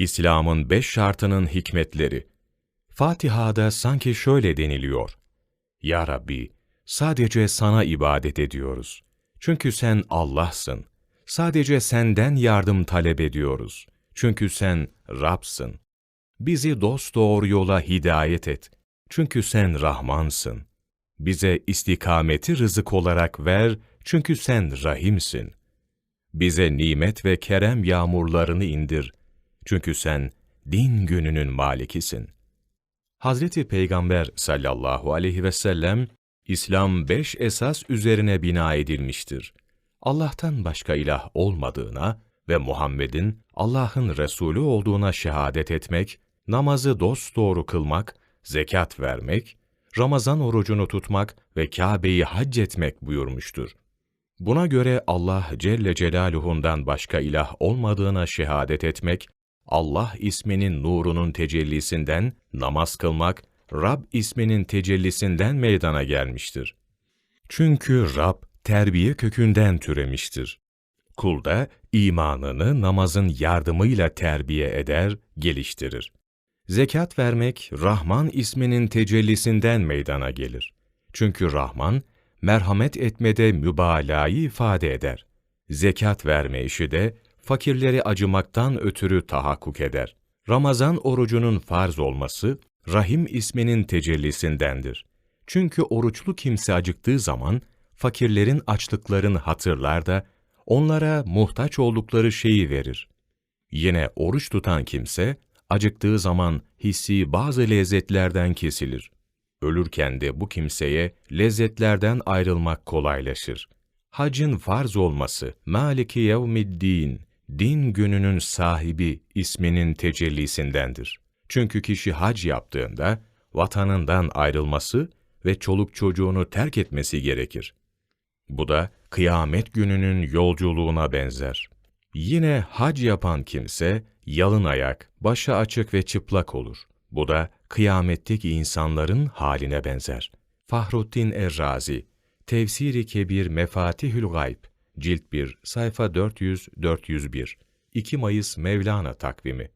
İslam'ın beş şartının hikmetleri. Fatiha'da sanki şöyle deniliyor. Ya Rabbi, sadece sana ibadet ediyoruz. Çünkü sen Allah'sın. Sadece senden yardım talep ediyoruz. Çünkü sen Rab'sın. Bizi dosdoğru yola hidayet et. Çünkü sen Rahmansın. Bize istikameti rızık olarak ver, çünkü sen Rahimsin. Bize nimet ve kerem yağmurlarını indir, çünkü sen din gününün malikisin. Hazreti Peygamber sallallahu aleyhi ve sellem, İslam beş esas üzerine bina edilmiştir. Allah'tan başka ilah olmadığına ve Muhammed'in Allah'ın Resulü olduğuna şehadet etmek, namazı dosdoğru kılmak, zekat vermek, Ramazan orucunu tutmak ve Kabe'yi hac etmek buyurmuştur. Buna göre Allah Celle Celaluhu'ndan başka ilah olmadığına şehadet etmek, Allah isminin nurunun tecellisinden namaz kılmak, Rab isminin tecellisinden meydana gelmiştir. Çünkü Rab terbiye kökünden türemiştir. Kul da imanını namazın yardımıyla terbiye eder, geliştirir. Zekat vermek, Rahman isminin tecellisinden meydana gelir. Çünkü Rahman, merhamet etmede mübalağayı ifade eder. Zekat verme işi de, fakirleri acımaktan ötürü tahakkuk eder. Ramazan orucunun farz olması, Rahim isminin tecellisindendir. Çünkü oruçlu kimse acıktığı zaman, fakirlerin açlıklarını hatırlar da, onlara muhtaç oldukları şeyi verir. Yine oruç tutan kimse, acıktığı zaman hissi bazı lezzetlerden kesilir. Ölürken de bu kimseye lezzetlerden ayrılmak kolaylaşır. Hacın farz olması, Maliki yevmiddin, din gününün sahibi isminin tecellisindendir. Çünkü kişi hac yaptığında, vatanından ayrılması ve çoluk çocuğunu terk etmesi gerekir. Bu da kıyamet gününün yolculuğuna benzer. Yine hac yapan kimse, yalın ayak, başı açık ve çıplak olur. Bu da kıyametteki insanların haline benzer. Fahruddin Errazi, Tefsiri Kebir Mefatihül Gayb, Cilt 1, sayfa 400-401, 2 Mayıs Mevlana takvimi